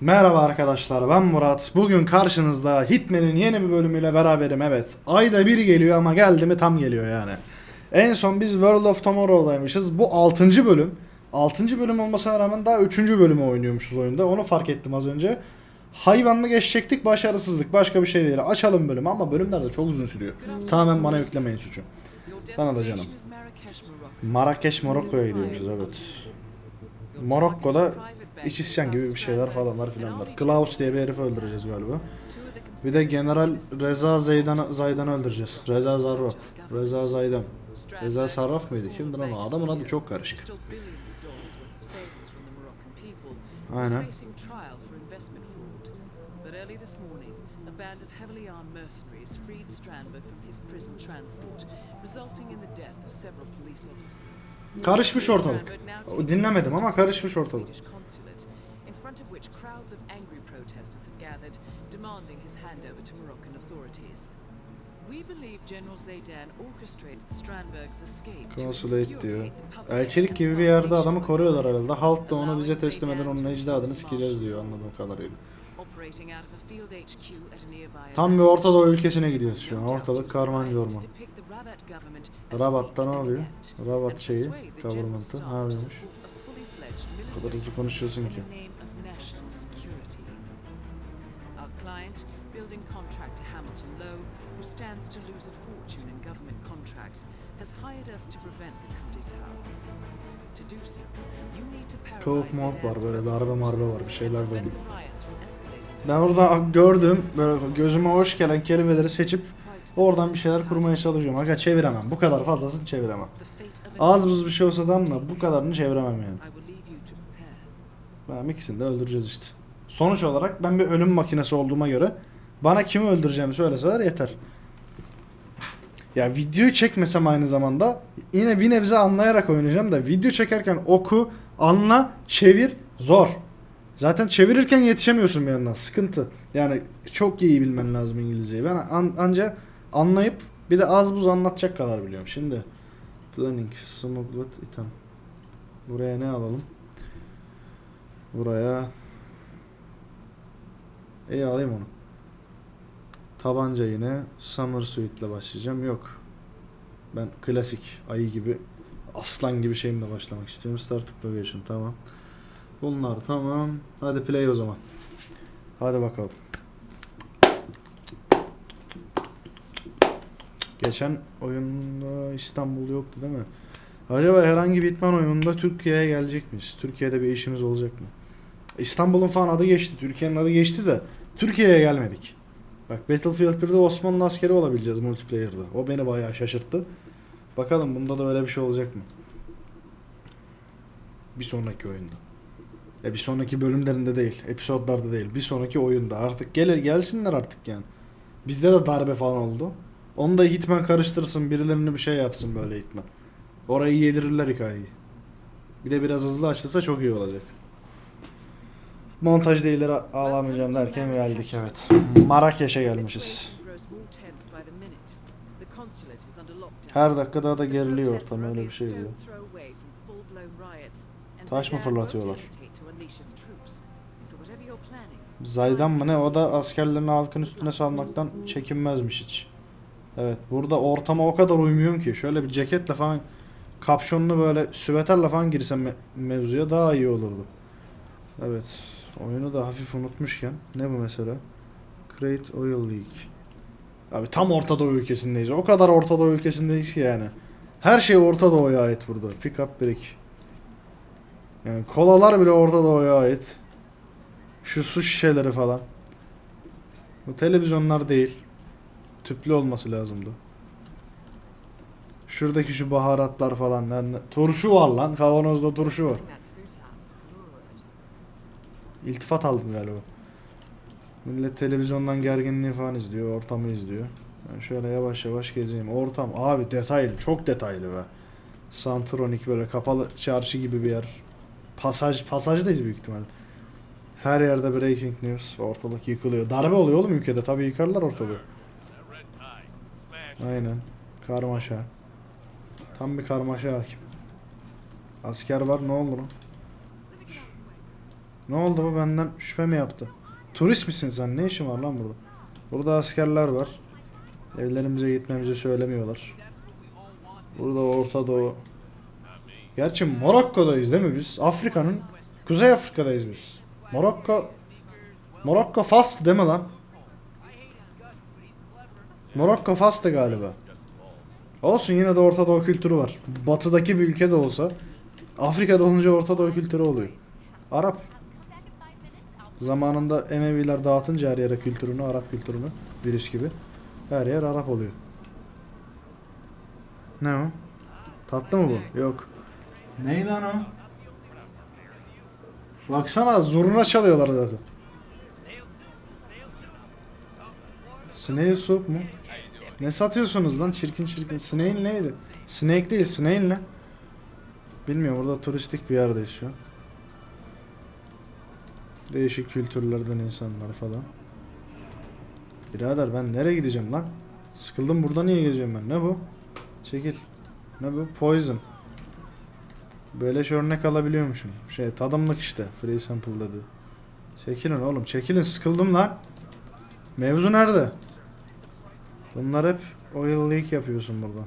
Merhaba arkadaşlar ben Murat. Bugün karşınızda Hitman'in yeni bir bölümüyle beraberim evet. Ayda bir geliyor ama geldi mi tam geliyor yani. En son biz World of Tomorrow'daymışız. Bu 6. bölüm. 6. bölüm olmasına rağmen daha 3. bölümü oynuyormuşuz oyunda. Onu fark ettim az önce. Hayvanlı geçecektik başarısızlık başka bir şey değil. Açalım bölümü ama bölümler de çok uzun sürüyor. Tamamen bana yüklemeyin suçu. Sana da canım. Marrakeş Morokko'ya gidiyormuşuz evet. Morokko'da iç isyan gibi bir şeyler falanlar filanlar. Klaus diye bir herifi öldüreceğiz galiba. Bir de General Reza Zaydan Zaydan'ı öldüreceğiz. Reza Zarrab. Reza Zaydan. Reza Sarraf mıydı? Kimdir ama adamın adı çok karışık. Aynen. Band of heavily armed mercenaries freed Strandberg from his prison transport, resulting in the death of several police officers. Karışmış ortalık. Dinlemedim ama karışmış ortalık. Swedish consulate, in front of which crowds of angry protesters have gathered, demanding his handover to Moroccan authorities. We believe General Zaydan orchestrated Strandberg's escape Consulate diyor. Elçilik gibi bir yerde adamı koruyorlar herhalde. Halk da onu bize teslim eden onun ecdadını sikeceğiz diyor anladığım kadarıyla. Tam bir Orta Doğu ülkesine gidiyoruz şu an. Ortalık karmancı orman. Rabat'ta ne oluyor? Rabat şeyi, government'ı. Ne yapıyormuş? O kadar hızlı konuşuyorsun ki. Stands to lose a fortune in government contracts, has hired us to prevent the coup d'etat. To do so, you need to paralyze mod var böyle darbe marbe var bir şeyler escalating Ben orada gördüm böyle gözüme hoş gelen kelimeleri seçip oradan bir şeyler kurmaya çalışıyorum. Aga çeviremem. Bu kadar fazlasını çeviremem. Az buz bir şey olsa da bu kadarını çeviremem yani. Ben ikisini de öldüreceğiz işte. Sonuç olarak ben bir ölüm makinesi olduğuma göre bana kimi öldüreceğimi söyleseler yeter. Ya videoyu çekmesem aynı zamanda yine bir nebze anlayarak oynayacağım da video çekerken oku, anla, çevir zor. Zaten çevirirken yetişemiyorsun bir yandan. Sıkıntı. Yani çok iyi bilmen lazım İngilizceyi. Ben an, anca anlayıp bir de az buz anlatacak kadar biliyorum. Şimdi planning, smuggled item. Buraya ne alalım? Buraya İyi alayım onu. Tabanca yine Summer Suite ile başlayacağım. Yok. Ben klasik ayı gibi aslan gibi şeyimle başlamak istiyorum. Startup Location tamam. Bunlar tamam. Hadi play o zaman. Hadi bakalım. Geçen oyunda İstanbul yoktu değil mi? Acaba herhangi bir Hitman oyununda Türkiye'ye gelecek miyiz? Türkiye'de bir işimiz olacak mı? İstanbul'un falan adı geçti. Türkiye'nin adı geçti de Türkiye'ye gelmedik. Bak Battlefield 1'de Osmanlı askeri olabileceğiz multiplayer'da. O beni bayağı şaşırttı. Bakalım bunda da öyle bir şey olacak mı? Bir sonraki oyunda. Ya bir sonraki bölümlerinde değil, episodlarda değil. Bir sonraki oyunda. Artık gel gelsinler artık yani. Bizde de darbe falan oldu. Onu da Hitman karıştırsın, birilerini bir şey yapsın böyle Hitman. Orayı yedirirler hikayeyi. Bir de biraz hızlı açılsa çok iyi olacak. Montajda ileri ağlamayacağım derken geldik evet. Marrakeş'e gelmişiz. Her dakika daha da geriliyor ortam öyle bir şey diyor. Taş mı fırlatıyorlar? Zaydan mı ne o da askerlerini halkın üstüne salmaktan çekinmezmiş hiç. Evet burada ortama o kadar uymuyorum ki şöyle bir ceketle falan kapşonlu böyle süveterle falan girsem me- mevzuya daha iyi olurdu. Evet oyunu da hafif unutmuşken ne bu mesela? Create Oil Leak. Abi tam Orta Doğu ülkesindeyiz. O kadar Orta Doğu ülkesindeyiz ki yani. Her şey Orta Doğu'ya ait burada. Pick up brick. Yani kolalar bile Orta Doğu'ya ait. Şu su şişeleri falan. Bu televizyonlar değil. Tüplü olması lazımdı. Şuradaki şu baharatlar falan. Yani turşu var lan. Kavanozda turşu var. İltifat aldım galiba. Millet televizyondan gerginliği falan izliyor, ortamı izliyor. Ben şöyle yavaş yavaş gezeyim. Ortam abi detaylı, çok detaylı be. Santronik böyle kapalı çarşı gibi bir yer. Pasaj, pasajdayız büyük ihtimal. Her yerde breaking news, ortalık yıkılıyor. Darbe oluyor oğlum ülkede, tabii yıkarlar ortalığı. Aynen. Karmaşa. Tam bir karmaşa hakim. Asker var ne olur lan? Ne oldu bu benden şüphe mi yaptı? Turist misin sen? Ne işin var lan burada? Burada askerler var. Evlerimize gitmemizi söylemiyorlar. Burada Orta Doğu. Gerçi Morokko'dayız değil mi biz? Afrika'nın Kuzey Afrika'dayız biz. Morokko Morokko Fas'tı değil mi lan? Morokko Fas'tı galiba. Olsun yine de Orta Doğu kültürü var. Batıdaki bir ülke de olsa Afrika'da olunca Orta Doğu kültürü oluyor. Arap. Zamanında Emeviler dağıtınca her yere kültürünü, Arap kültürünü, virüs gibi. Her yer Arap oluyor. Ne o? Tatlı mı bu? Yok. Ney lan o? Baksana zurna çalıyorlar zaten. Snail soup mu? Ne satıyorsunuz lan çirkin çirkin? Snail neydi? Snake değil, snail ne? Bilmiyorum burada turistik bir yerdeyiz şu. Değişik kültürlerden insanlar falan. Birader ben nereye gideceğim lan? Sıkıldım burada niye gezeceğim ben? Ne bu? Çekil. Ne bu? Poison. Böyle şey örnek alabiliyormuşum. Şey tadımlık işte. Free sample dedi. Çekilin oğlum çekilin sıkıldım lan. Mevzu nerede? Bunlar hep oil leak yapıyorsun burada.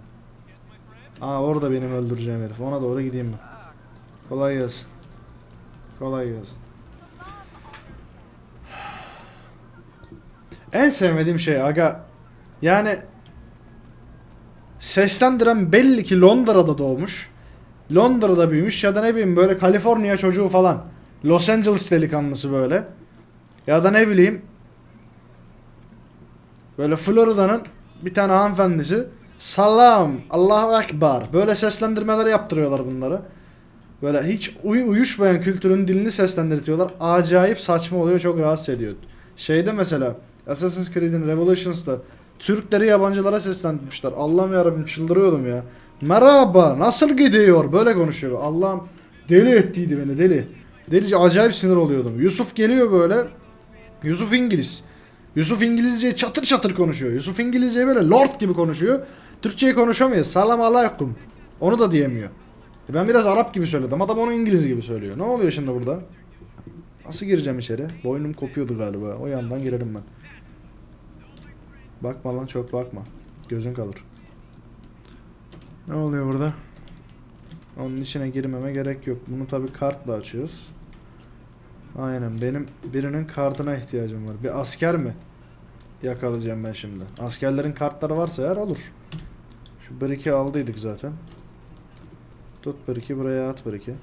Aa orada benim öldüreceğim herif. Ona doğru gideyim ben. Kolay gelsin. Kolay gelsin. En sevmediğim şey aga yani seslendiren belli ki Londra'da doğmuş. Londra'da büyümüş ya da ne bileyim böyle Kaliforniya çocuğu falan. Los Angeles delikanlısı böyle. Ya da ne bileyim böyle Florida'nın bir tane hanımefendisi Salam, Allahu Ekber. Böyle seslendirmeler yaptırıyorlar bunları. Böyle hiç uy uyuşmayan kültürün dilini seslendirtiyorlar. Acayip saçma oluyor, çok rahatsız ediyor. Şeyde mesela Assassin's Creed'in Revolutions'ta Türkleri yabancılara seslendirmişler. Allah'ım yarabbim çıldırıyordum ya. Merhaba, nasıl gidiyor? Böyle konuşuyor. Allah'ım deli ettiydi beni deli. Delice acayip sinir oluyordum. Yusuf geliyor böyle. Yusuf İngiliz. Yusuf İngilizce çatır çatır konuşuyor. Yusuf İngilizce böyle lord gibi konuşuyor. Türkçeyi konuşamıyor. Salam aleyküm. Onu da diyemiyor. E Ben biraz Arap gibi söyledim. Adam onu İngiliz gibi söylüyor. Ne oluyor şimdi burada? Nasıl gireceğim içeri? Boynum kopuyordu galiba. O yandan girerim ben. Bakma lan çok bakma. Gözün kalır. Ne oluyor burada? Onun içine girmeme gerek yok. Bunu tabi kartla açıyoruz. Aynen benim birinin kartına ihtiyacım var. Bir asker mi? Yakalayacağım ben şimdi. Askerlerin kartları varsa eğer olur. Şu brick'i aldıydık zaten. Tut brick'i buraya at brick'i.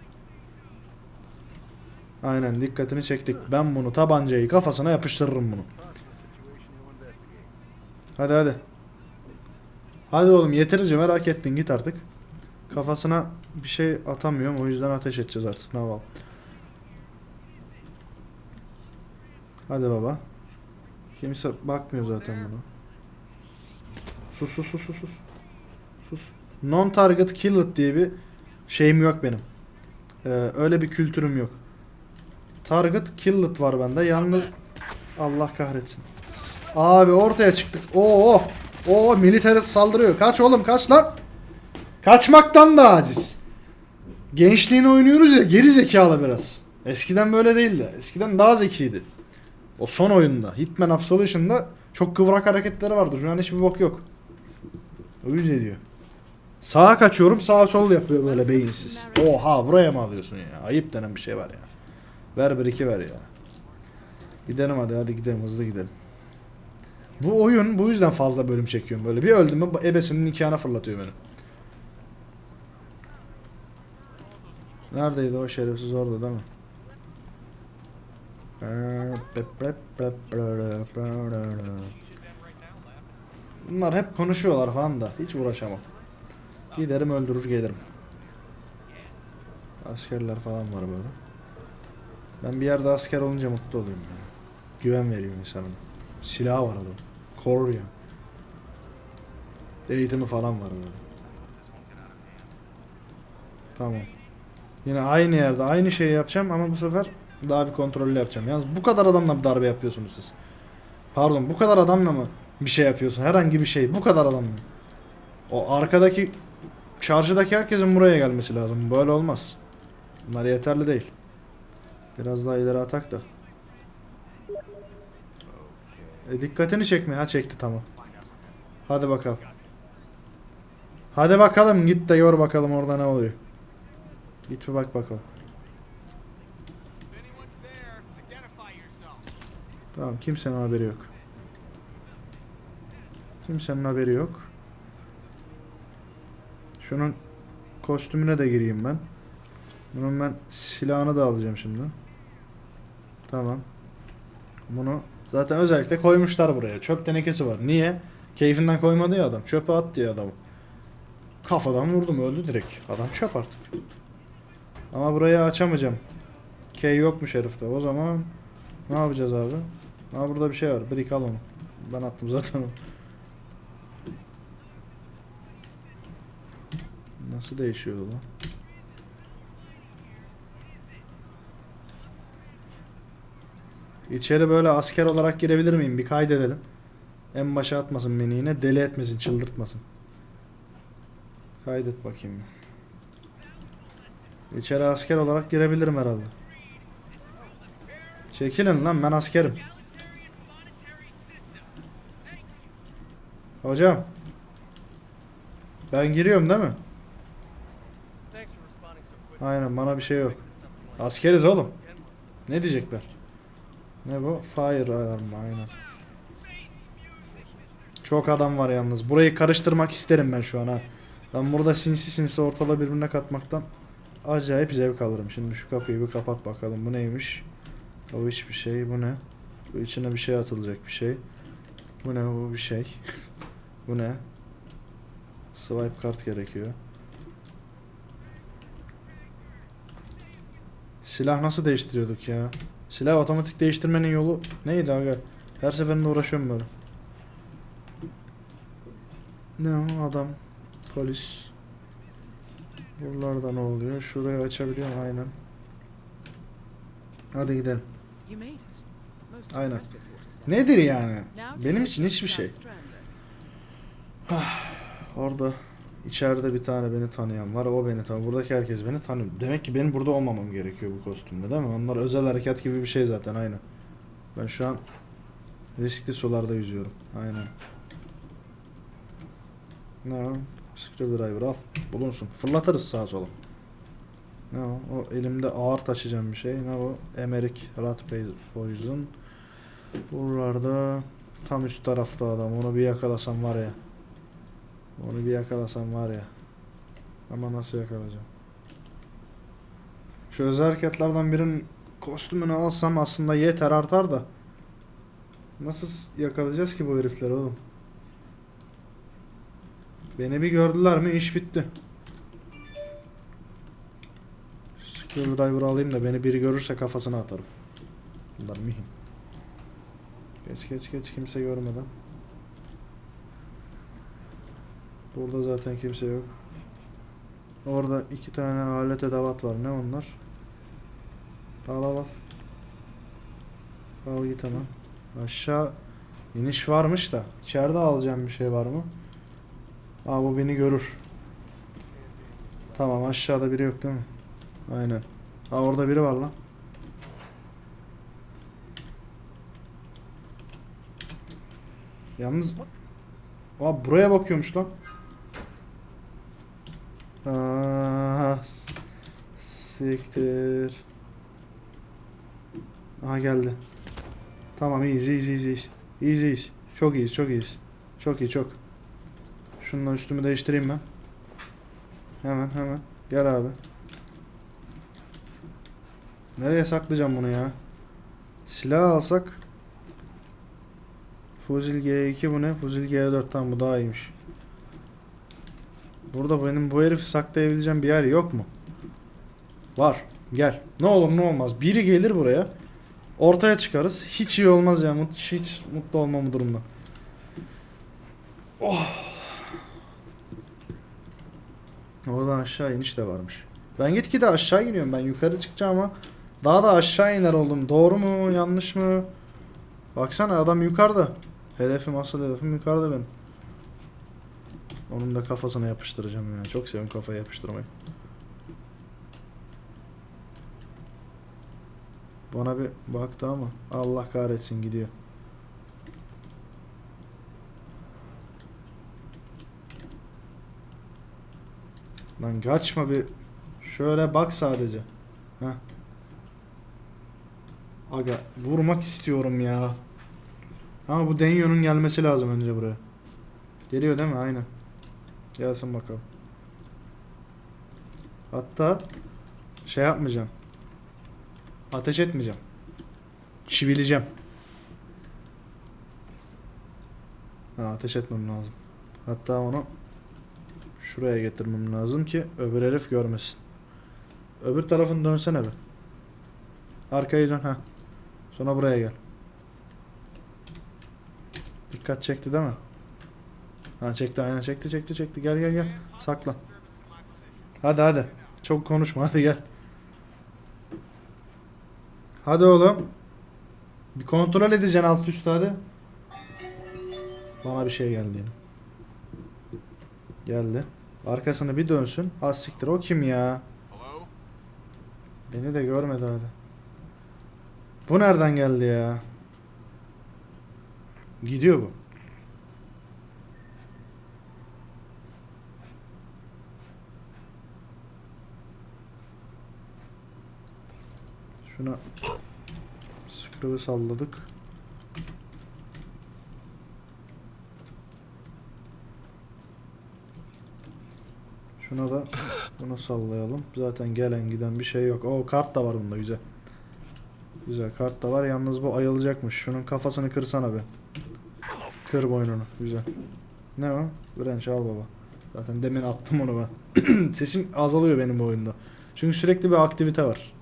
Aynen dikkatini çektik. Ben bunu tabancayı kafasına yapıştırırım bunu. Hadi hadi. Hadi oğlum yeterince merak ettin git artık. Kafasına bir şey atamıyorum o yüzden ateş edeceğiz artık ne yapalım. Hadi baba. Kimse bakmıyor zaten buna. Sus sus sus sus sus. Non target killed diye bir şeyim yok benim. Ee, öyle bir kültürüm yok. Target killed var bende. Yalnız Allah kahretsin. Abi ortaya çıktık. Oo. Oo militarist saldırıyor. Kaç oğlum kaç lan. Kaçmaktan da aciz. Gençliğini oynuyoruz ya geri zekalı biraz. Eskiden böyle değildi. Eskiden daha zekiydi. O son oyunda Hitman Absolution'da çok kıvrak hareketleri vardı. Şu an hiçbir bok yok. Uyuz ediyor. Sağa kaçıyorum sağa sol yapıyor böyle beyinsiz. Oha buraya mı alıyorsun ya? Ayıp denen bir şey var ya. Ver bir iki ver ya. Gidelim hadi hadi gidelim hızlı gidelim. Bu oyun bu yüzden fazla bölüm çekiyorum böyle. Bir öldüm mü ebesinin nikahına fırlatıyor beni. Neredeydi o şerefsiz orada değil mi? Bunlar hep konuşuyorlar falan da hiç uğraşamam. Giderim öldürür gelirim. Askerler falan var böyle. Ben bir yerde asker olunca mutlu oluyorum ya. Güven veriyor insanın. Silahı var adam. Koruyor. Eğitimi falan var böyle. Tamam. Yine aynı yerde aynı şeyi yapacağım ama bu sefer daha bir kontrollü yapacağım. Yalnız bu kadar adamla bir darbe yapıyorsunuz siz. Pardon bu kadar adamla mı bir şey yapıyorsun? Herhangi bir şey. Bu kadar adamla. O arkadaki şarjıdaki herkesin buraya gelmesi lazım. Böyle olmaz. Bunlar yeterli değil. Biraz daha ileri atak da. E, dikkatini çekme. Ha çekti tamam. Hadi bakalım. Hadi bakalım git de gör bakalım orada ne oluyor. Git bir bak bakalım. Tamam kimsenin haberi yok. Kimsenin haberi yok. Şunun kostümüne de gireyim ben. Bunun ben silahını da alacağım şimdi. Tamam. Bunu zaten özellikle koymuşlar buraya. Çöp tenekesi var. Niye? Keyfinden koymadı ya adam. Çöpe at diye adamı. Kafadan vurdum öldü direkt. Adam çöp artık. Ama burayı açamayacağım. Key yokmuş herifte. O zaman ne yapacağız abi? Ha burada bir şey var. Brick al onu. Ben attım zaten onu. Nasıl değişiyordu lan? İçeri böyle asker olarak girebilir miyim? Bir kaydedelim. En başa atmasın beni yine. Deli etmesin, çıldırtmasın. Kaydet bakayım. İçeri asker olarak girebilirim herhalde. Çekilin lan ben askerim. Hocam. Ben giriyorum değil mi? Aynen bana bir şey yok. Askeriz oğlum. Ne diyecekler? Ne bu? Fire alarmı aynen. Çok adam var yalnız. Burayı karıştırmak isterim ben şu an ha. Ben burada sinsi sinsi ortalığı birbirine katmaktan acayip zevk alırım. Şimdi şu kapıyı bir kapat bakalım. Bu neymiş? O hiçbir şey. Bu ne? Bu içine bir şey atılacak bir şey. Bu ne? Bu bir şey. bu ne? Swipe kart gerekiyor. Silah nasıl değiştiriyorduk ya? Silah otomatik değiştirmenin yolu neydi aga? Her seferinde uğraşıyorum böyle. Ne o adam? Polis. Buralarda ne oluyor? Şurayı açabiliyorum aynen. Hadi gidelim. Aynen. impressive, 47. Nedir yani? Benim için hiçbir şey. Strand. Orada içeride bir tane beni tanıyan var. O beni tanıyor. Buradaki herkes beni tanıyor. Demek ki benim burada olmamam gerekiyor bu kostümle değil mi? Onlar özel harekat gibi bir şey zaten aynen. Ben şu an riskli sularda yüzüyorum. Aynen. Ne o? Screwdriver al. Bulunsun. Fırlatırız sağa sola. Ne o? O elimde ağır taşıyacağım bir şey. Ne o? Emerik Rat Poison. Buralarda tam üst tarafta adam. Onu bir yakalasam var ya. Onu bir yakalasam var ya. Ama nasıl yakalayacağım? Şu özel hareketlerden birinin kostümünü alsam aslında yeter artar da. Nasıl yakalayacağız ki bu herifleri oğlum? Beni bir gördüler mi iş bitti. Screwdriver alayım da beni biri görürse kafasına atarım. Bunlar mühim. Geç geç geç kimse görmeden. Burada zaten kimse yok. Orada iki tane alet edevat var. Ne onlar? Al al al. Al git hemen. Aşağı iniş varmış da. İçeride alacağım bir şey var mı? Aa bu beni görür. Tamam aşağıda biri yok değil mi? Aynen. Aa orada biri var lan. Yalnız Aa buraya bakıyormuş lan. Aa, s- siktir. Aha geldi. Tamam iyiyiz iyiyiz iyiyiz iyiyiz. İyiyiz. Çok iyiyiz çok iyiyiz. Çok iyi çok. Şununla üstümü değiştireyim ben. Hemen hemen. Gel abi. Nereye saklayacağım bunu ya? Silah alsak. Fuzil G2 bu ne? Fuzil G4 tamam bu daha iyiymiş. Burada benim bu herifi saklayabileceğim bir yer yok mu? Var. Gel. Ne olur ne olmaz. Biri gelir buraya. Ortaya çıkarız. Hiç iyi olmaz ya. Mut hiç mutlu olmam bu durumda. Oh. Oradan aşağı iniş de varmış. Ben gitgide aşağı iniyorum. Ben yukarı çıkacağım ama daha da aşağı iner oldum. Doğru mu? Yanlış mı? Baksana adam yukarıda. Hedefim asıl hedefim yukarıda benim. Onun da kafasına yapıştıracağım ya. Çok seviyorum kafaya yapıştırmayı. Bana bir baktı ama Allah kahretsin gidiyor. Lan kaçma bir. Şöyle bak sadece. Heh. Aga vurmak istiyorum ya. Ama bu Denyo'nun gelmesi lazım önce buraya. Geliyor değil mi? Aynen. Gelsin bakalım. Hatta şey yapmayacağım. Ateş etmeyeceğim. Çivileyeceğim. Ha, ateş etmem lazım. Hatta onu şuraya getirmem lazım ki öbür herif görmesin. Öbür tarafını dönsene bir. Arkayı dön ha. Sonra buraya gel. Dikkat çekti değil mi? Ha çekti aynen çekti çekti çekti. Gel gel gel. Saklan. Hadi hadi. Çok konuşma hadi gel. Hadi oğlum. Bir kontrol edeceksin alt üst hadi. Bana bir şey geldi yine. Geldi. Arkasını bir dönsün. Az siktir o kim ya? Beni de görmedi hadi. Bu nereden geldi ya? Gidiyor bu. Şuna screw'ı salladık. Şuna da bunu sallayalım. Zaten gelen giden bir şey yok. O kart da var bunda güzel. Güzel kart da var. Yalnız bu ayılacakmış. Şunun kafasını kırsana be. Kır boynunu. Güzel. Ne o? Branch al baba. Zaten demin attım onu ben. Sesim azalıyor benim bu oyunda. Çünkü sürekli bir aktivite var.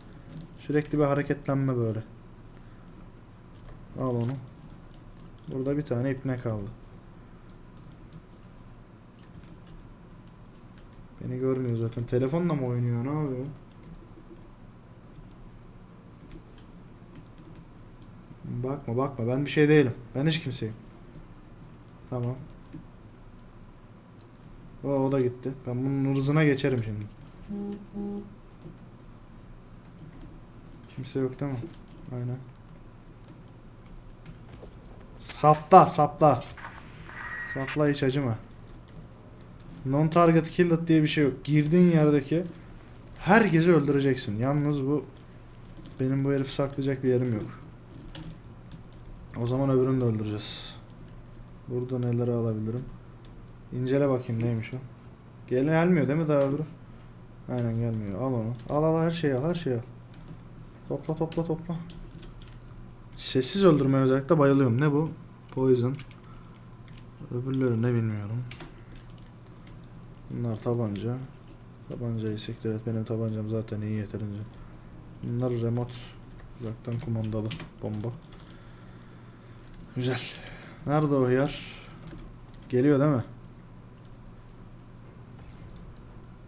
Sürekli bir hareketlenme böyle. Al onu. Burada bir tane ipne kaldı. Beni görmüyor zaten. Telefonla mı oynuyor? Ne yapıyor? Bakma bakma. Ben bir şey değilim. Ben hiç kimseyim. Tamam. O, o da gitti. Ben bunun hırzına geçerim şimdi. Kimse yok değil mi? Aynen. Sapla sapla. Sapla hiç acıma. Non target killed diye bir şey yok. Girdiğin yerdeki herkesi öldüreceksin. Yalnız bu benim bu herifi saklayacak bir yerim yok. O zaman öbürünü de öldüreceğiz. Burada neleri alabilirim? İncele bakayım neymiş o. Gel gelmiyor değil mi daha öbürü? Aynen gelmiyor. Al onu. Al al her şeyi al her şeyi al. Topla topla topla. Sessiz öldürme özellikle bayılıyorum. Ne bu? Poison. Öbürleri ne bilmiyorum. Bunlar tabanca. Tabancayı siktir et. Benim tabancam zaten iyi yeterince. Bunlar remote. Uzaktan kumandalı bomba. Güzel. Nerede o hıyar? Geliyor değil mi?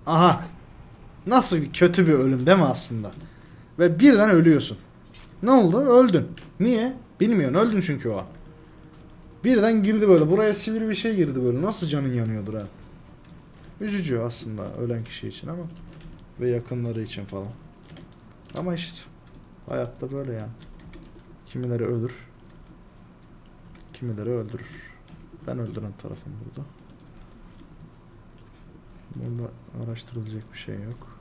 Aha. Nasıl bir kötü bir ölüm değil mi aslında? Ve birden ölüyorsun. Ne oldu? Öldün. Niye? Bilmiyorsun. Öldün çünkü o an. Birden girdi böyle. Buraya sivri bir şey girdi böyle. Nasıl canın yanıyordur ha? Üzücü aslında ölen kişi için ama ve yakınları için falan. Ama işte hayatta böyle yani. Kimileri ölür. Kimileri öldürür. Ben öldüren tarafım burada. Burada araştırılacak bir şey yok.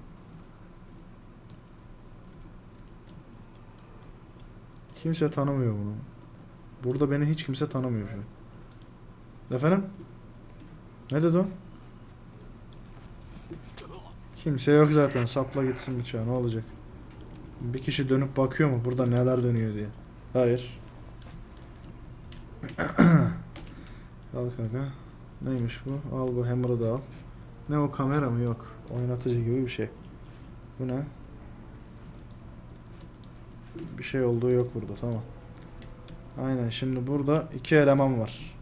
Kimse tanımıyor bunu. Burada beni hiç kimse tanımıyor şu an. Efendim? Ne dedi o? Kimse yok zaten. Sapla gitsin bıçağı. Ne olacak? Bir kişi dönüp bakıyor mu burada neler dönüyor diye. Hayır. al kanka. Neymiş bu? Al bu hammer'ı da al. Ne o kamera mı? Yok. Oynatıcı gibi bir şey. Bu ne? Bir şey olduğu yok burada. Tamam. Aynen. Şimdi burada iki eleman var.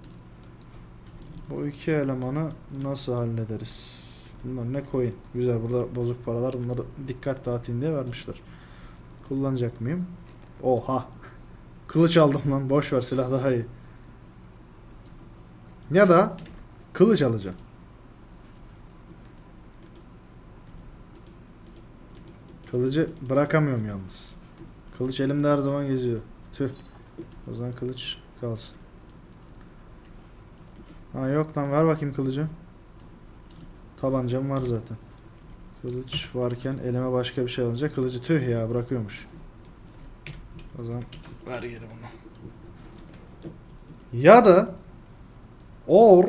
Bu iki elemanı nasıl hallederiz? Bunlar ne coin? Güzel burada bozuk paralar. Bunları dikkat dağıtayım diye vermişler. Kullanacak mıyım? Oha. Kılıç aldım lan. Boş ver silah daha iyi. Ya da kılıç alacağım. Kılıcı bırakamıyorum yalnız. Kılıç elimde her zaman geziyor. Tüh. O zaman kılıç kalsın. Ha yok lan ver bakayım kılıcı. Tabancam var zaten. Kılıç varken elime başka bir şey alınca kılıcı tüh ya bırakıyormuş. O zaman ver geri bunu. Ya da or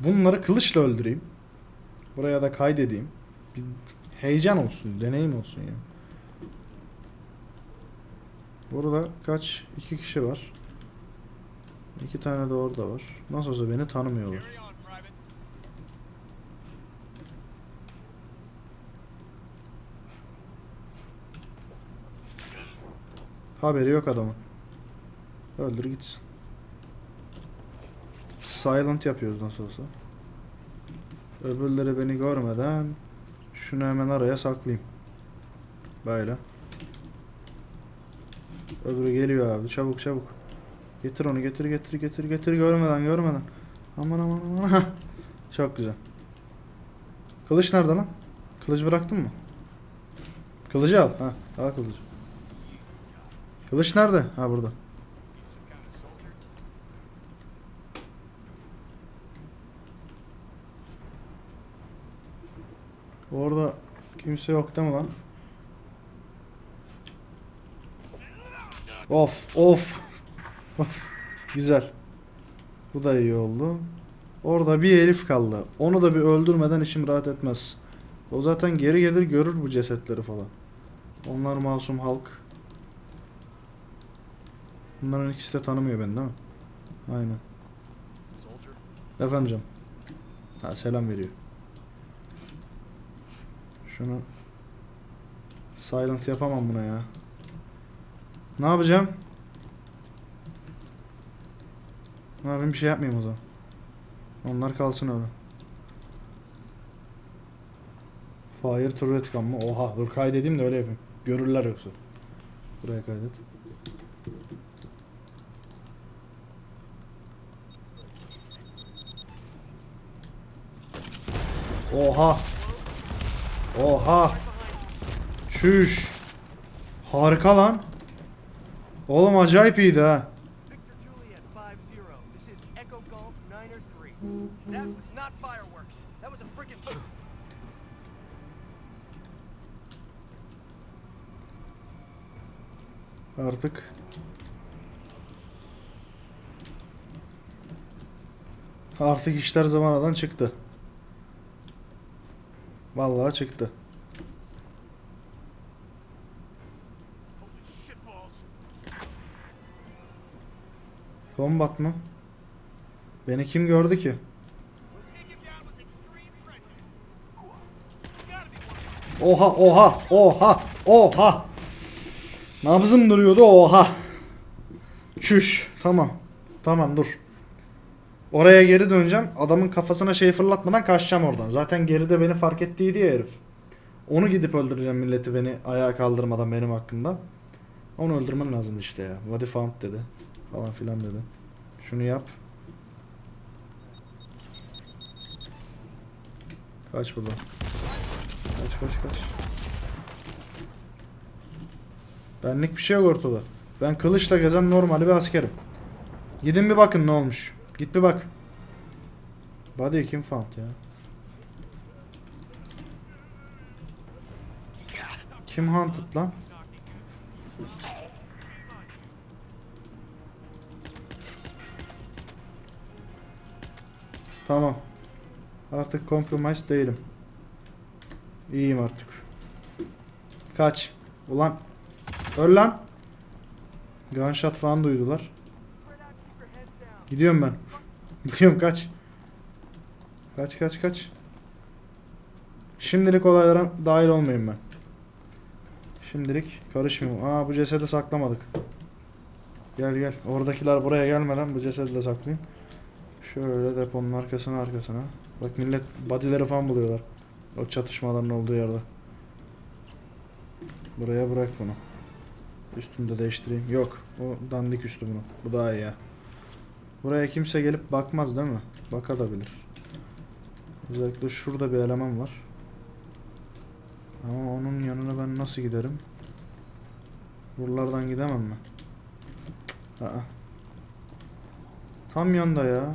bunları kılıçla öldüreyim. Buraya da kaydedeyim. Bir heyecan olsun, deneyim olsun ya. Burada kaç? iki kişi var. İki tane de orada var. Nasıl olsa beni tanımıyorlar. Haberi yok adamın. Öldür gitsin. Silent yapıyoruz nasıl olsa. Öbürleri beni görmeden şunu hemen araya saklayayım. Böyle. Öbürü geliyor abi çabuk çabuk. Getir onu getir getir getir getir görmeden görmeden. Aman aman aman. Çok güzel. Kılıç nerede lan? Kılıç bıraktın mı? Kılıcı al. Ha, al kılıcı. Kılıç nerede? Ha burada. Orada kimse yok değil mi lan? Of of. of. Güzel. Bu da iyi oldu. Orada bir herif kaldı. Onu da bir öldürmeden içim rahat etmez. O zaten geri gelir görür bu cesetleri falan. Onlar masum halk. Bunların ikisi de tanımıyor beni değil mi? Aynen. Efendim canım. Ha selam veriyor. Şunu silent yapamam buna ya. Ne yapacağım? Ne yapayım bir şey yapmayayım o zaman. Onlar kalsın öyle. Fire turret cam mı? Oha dur kaydedeyim de öyle yapayım. Görürler yoksa. Buraya kaydet. Oha. Oha. Şüş. Harika lan. Oğlum acayip iyiydi ha. Victor Juliet 5-0. This is Echo Golf 9 or 3. That was not fireworks. That was a freaking... Artık. Artık işler zamanadan çıktı. Vallahi çıktı. Combat mı? Beni kim gördü ki? Oha oha oha oha. Nabzım duruyordu oha. Çüş. Tamam. Tamam dur. Oraya geri döneceğim. Adamın kafasına şey fırlatmadan kaçacağım oradan. Zaten geride beni fark ettiydi ya herif. Onu gidip öldüreceğim milleti beni ayağa kaldırmadan benim hakkında. Onu öldürmen lazım işte ya. Body found dedi. Falan filan dedi. Şunu yap. Kaç buradan. Kaç kaç kaç. Benlik bir şey yok ortada. Ben kılıçla gezen normal bir askerim. Gidin bir bakın ne olmuş. Git bir bak. Body kim found ya? Kim hunted lan? Tamam. Artık compromise değilim. İyiyim artık. Kaç. Ulan. Öl lan. Gunshot falan duydular. Gidiyorum ben. Gidiyorum kaç. Kaç kaç kaç. Şimdilik olaylara dahil olmayayım ben. Şimdilik karışmayayım. Aa bu cesedi saklamadık. Gel gel. Oradakiler buraya gelmeden bu cesedi de saklayayım. Şöyle deponun arkasına arkasına. Bak millet bodyleri falan buluyorlar. O çatışmaların olduğu yerde. Buraya bırak bunu. Üstümü de değiştireyim. Yok. O dandik üstü bunu. Bu daha iyi ya. Buraya kimse gelip bakmaz değil mi? Bakabilir. Özellikle şurada bir eleman var. Ama onun yanına ben nasıl giderim? Buralardan gidemem mi? Aa. Tam yanda ya.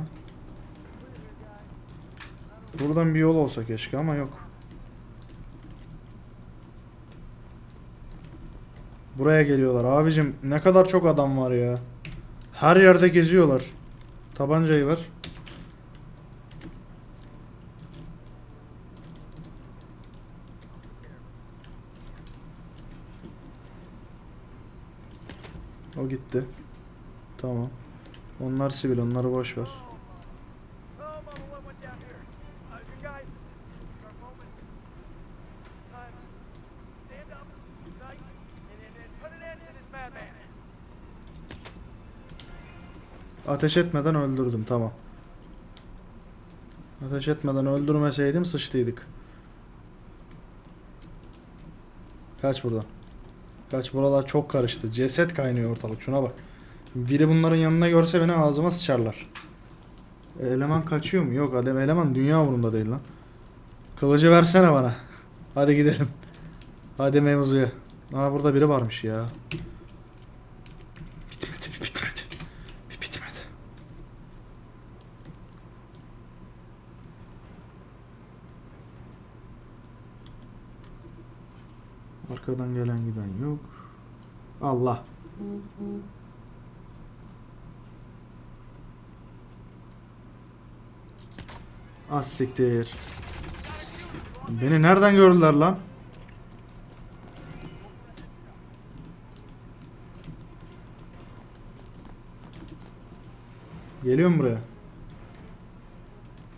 Buradan bir yol olsa keşke ama yok. Buraya geliyorlar. Abicim ne kadar çok adam var ya. Her yerde geziyorlar. Tabancayı ver. O gitti. Tamam. Onlar sivil, onları boş ver. Ateş etmeden öldürdüm, tamam. Ateş etmeden öldürmeseydim sıçtıydık. Kaç buradan. Kaç buralar çok karıştı. Ceset kaynıyor ortalık. Şuna bak. Biri bunların yanına görse beni ağzıma sıçarlar. E, eleman kaçıyor mu? Yok adam eleman dünya umurumda değil lan. Kılıcı versene bana. Hadi gidelim. Hadi mevzuya. Aa burada biri varmış ya. Bitmedi bir bitmedi. Bir bitmedi. Arkadan gelen giden yok. Allah. Az siktir. Beni nereden gördüler lan? Geliyor mu buraya?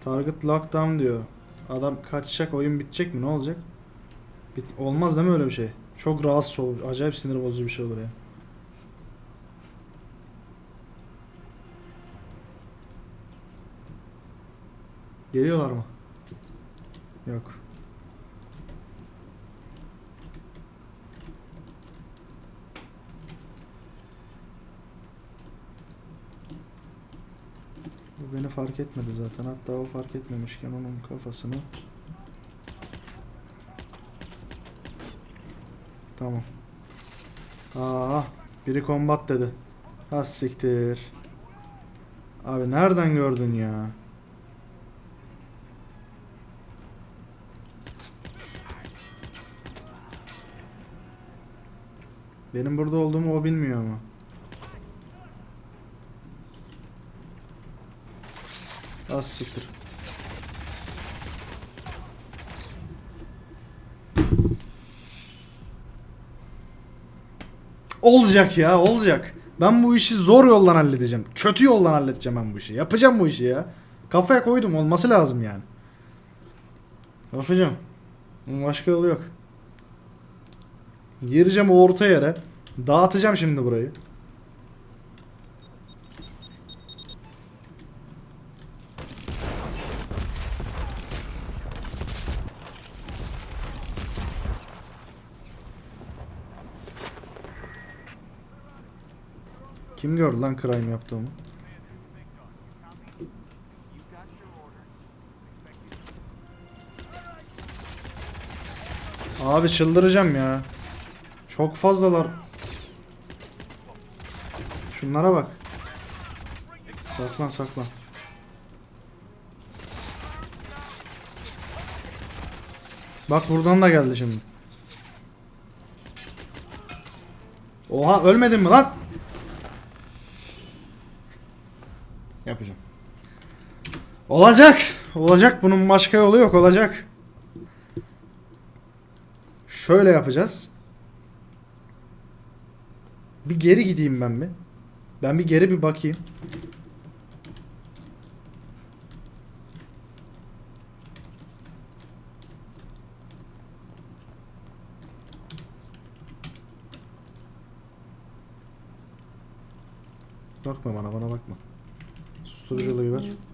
Target lockdown diyor. Adam kaçacak, oyun bitecek mi? Ne olacak? Olmaz değil mi öyle bir şey? Çok rahatsız olur. Acayip sinir bozucu bir şey olur ya. Geliyorlar mı? Yok. Bu beni fark etmedi zaten. Hatta o fark etmemişken onun kafasını Tamam. Aa, biri kombat dedi. Ha siktir. Abi nereden gördün ya? Benim burada olduğumu o bilmiyor ama. Az siktir. Olacak ya olacak. Ben bu işi zor yoldan halledeceğim. Kötü yoldan halledeceğim ben bu işi. Yapacağım bu işi ya. Kafaya koydum olması lazım yani. Yapacağım. Başka yolu yok. Gireceğim orta yere. Dağıtacağım şimdi burayı. Kim gördü lan crime yaptığımı? Abi çıldıracağım ya. Çok fazlalar. Şunlara bak. Saklan saklan. Bak buradan da geldi şimdi. Oha ölmedin mi lan? Yapacağım. Olacak. Olacak. Bunun başka yolu yok. Olacak. Şöyle yapacağız. Bir geri gideyim ben bir. Ben bir geri bir bakayım. Bakma bana, bana bakma. Susturuculuğu ver.